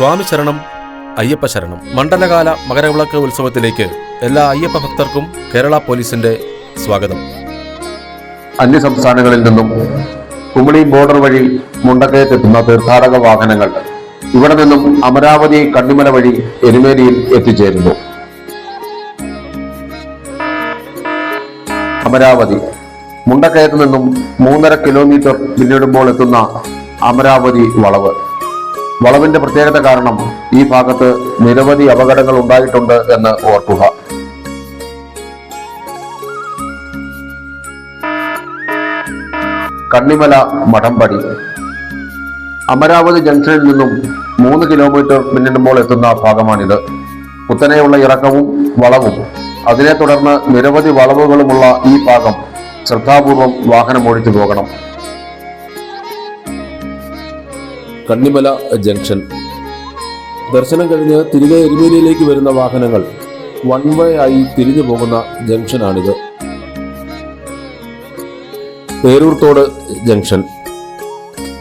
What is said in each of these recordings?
സ്വാമി ശരണം അയ്യപ്പ ശരണം. മണ്ഡലകാല മകരവിളക്ക് ഉത്സവത്തിലേക്ക് എല്ലാ അയ്യപ്പ ഭക്തർക്കും കേരള പോലീസിന്റെ സ്വാഗതം. അന്യ സംസ്ഥാനങ്ങളിൽ നിന്നും കുമളി ബോർഡർ വഴി മുണ്ടക്കയത്തെത്തുന്ന തീർത്ഥാടക വാഹനങ്ങൾ ഇവിടെ നിന്നും അമരാവതി കണ്ണിമല വഴി എരുമേലിയിൽ എത്തിച്ചേരുന്നു. അമരാവതി. മുണ്ടക്കയത്ത് നിന്നും മൂന്നര കിലോമീറ്റർ പിന്നിടുമ്പോൾ എത്തുന്ന അമരാവതി വളവ്. വളവിന്റെ പ്രത്യേകത കാരണം ഈ ഭാഗത്ത് നിരവധി അപകടങ്ങൾ ഉണ്ടായിട്ടുണ്ട് എന്ന് ഓർക്കുക. കണ്ണിമല മഠംപടി. അമരാവതി ജംഗ്ഷനിൽ നിന്നും മൂന്ന് കിലോമീറ്റർ പിന്നിടുമ്പോൾ എത്തുന്ന ഭാഗമാണിത്. കുത്തനെയുള്ള ഇറക്കവും വളവും. അതിനെ തുടർന്ന് നിരവധി വളവുകളുമുള്ള ഈ ഭാഗം ശ്രദ്ധാപൂർവം വാഹനം ഓടിച്ചു പോകണം. കണ്ണിമല ജംഗ്ഷൻ. ദർശനം കഴിഞ്ഞ് തിരികെ എരുമേലിയിലേക്ക് വരുന്ന വാഹനങ്ങൾ വൺ വേ ആയി തിരിഞ്ഞു പോകുന്ന ജംഗ്ഷനാണിത്. പേരൂർത്തോട് ജംഗ്ഷൻ.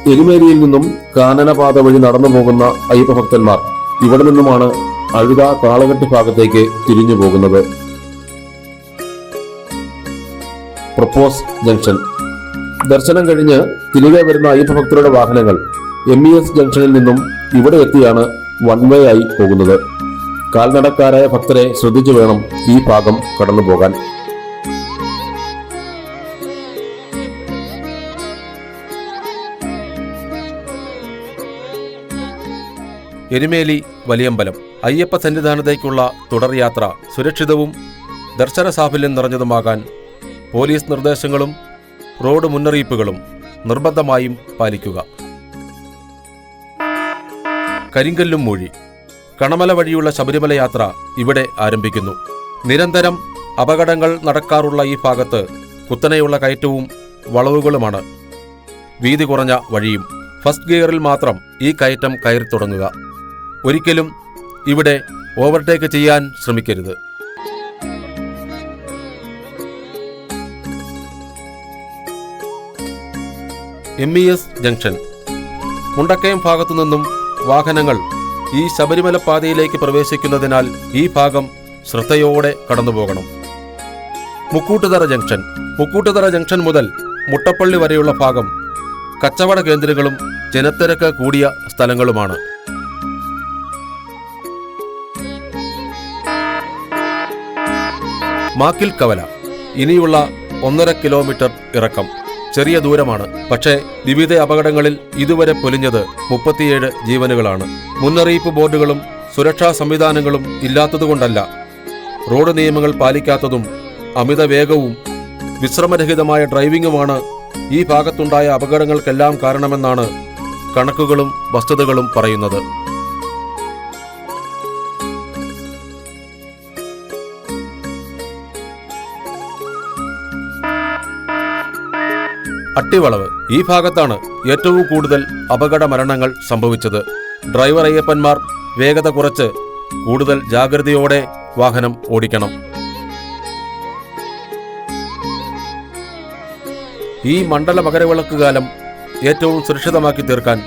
എരുമേലിയിൽ നിന്നും കാനനപാത വഴി നടന്നു പോകുന്ന അയ്യപ്പഭക്തന്മാർ ഇവിടെ നിന്നുമാണ് അഴുത കാളകെട്ട് ഭാഗത്തേക്ക് തിരിഞ്ഞു പോകുന്നത്. പ്രപ്പോസ് ജംഗ്ഷൻ. ദർശനം കഴിഞ്ഞ് തിരികെ വരുന്ന അയ്യപ്പഭക്തരുടെ വാഹനങ്ങൾ എം ഇ എസ് ജംഗ്ഷനിൽ നിന്നും ഇവിടെ എത്തിയാണ് വൺ വേ ആയി പോകുന്നത്. കാൽനടക്കാരായ ഭക്തരെ ശ്രദ്ധിച്ചു വേണം ഈ ഭാഗം കടന്നു പോകാൻ. എരുമേലി വലിയമ്പലം. അയ്യപ്പ സന്നിധാനത്തേക്കുള്ള തുടർയാത്ര സുരക്ഷിതവും ദർശന സാഫല്യം നിറഞ്ഞതുമാകാൻ പോലീസ് നിർദ്ദേശങ്ങളും റോഡ് മുന്നറിയിപ്പുകളും നിർബന്ധമായും പാലിക്കുക. കരിങ്കല്ലും മൂഴി. കണമല വഴിയുള്ള ശബരിമല യാത്ര ഇവിടെ ആരംഭിക്കുന്നു. നിരന്തരം അപകടങ്ങൾ നടക്കാറുള്ള ഈ ഭാഗത്ത് കുത്തനെയുള്ള കയറ്റവും വളവുകളുമാണ്. വീതി കുറഞ്ഞ വഴിയും ഫസ്റ്റ് ഗിയറിൽ മാത്രം ഈ കയറ്റം കയറി തുടങ്ങുക. ഒരിക്കലും ഇവിടെ ഓവർടേക്ക് ചെയ്യാൻ ശ്രമിക്കരുത്. M E S junction. Mundakayam ഭാഗത്തു നിന്നും വാഹനങ്ങൾ ഈ ശബരിമല പാതയിലേക്ക് പ്രവേശിക്കുന്നതിനാൽ ഈ ഭാഗം ശ്രദ്ധയോടെ കടന്നുപോകണം. മുക്കൂട്ടുതറ ജംഗ്ഷൻ. മുക്കൂട്ടുതറ ജംഗ്ഷൻ മുതൽ മുട്ടപ്പള്ളി വരെയുള്ള ഭാഗം കച്ചവട കേന്ദ്രങ്ങളും ജനത്തിരക്ക് കൂടിയ സ്ഥലങ്ങളുമാണ്. മാക്കിൽ കവല. ഇനിയുള്ള ഒന്നര കിലോമീറ്റർ ഇറക്കം. ചെറിയ ദൂരമാണ്. പക്ഷേ വിവിധ അപകടങ്ങളിൽ ഇതുവരെ പൊലിഞ്ഞത് മുപ്പത്തിയേഴ് ജീവനുകളാണ്. മുന്നറിയിപ്പ് ബോർഡുകളും സുരക്ഷാ സംവിധാനങ്ങളും ഇല്ലാത്തതുകൊണ്ടല്ല. റോഡ് നിയമങ്ങൾ പാലിക്കാത്തതും അമിത വേഗവും വിശ്രമരഹിതമായ ഡ്രൈവിംഗുമാണ് ഈ ഭാഗത്തുണ്ടായ അപകടങ്ങൾക്കെല്ലാം കാരണമെന്നാണ് കണക്കുകളും വസ്തുതകളും പറയുന്നത്. അട്ടിവളവ്. ഈ ഭാഗത്താണ് ഏറ്റവും കൂടുതൽ അപകട മരണങ്ങൾ സംഭവിച്ചത്. ഡ്രൈവർ അയ്യപ്പന്മാർ വേഗത കുറച്ച് കൂടുതൽ ജാഗ്രതയോടെ വാഹനം ഓടിക്കണം. ഈ മണ്ഡല മകരവിളക്ക് കാലം ഏറ്റവും സുരക്ഷിതമാക്കി തീർക്കാൻ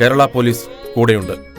കേരള പോലീസ് കൂടെയുണ്ട്.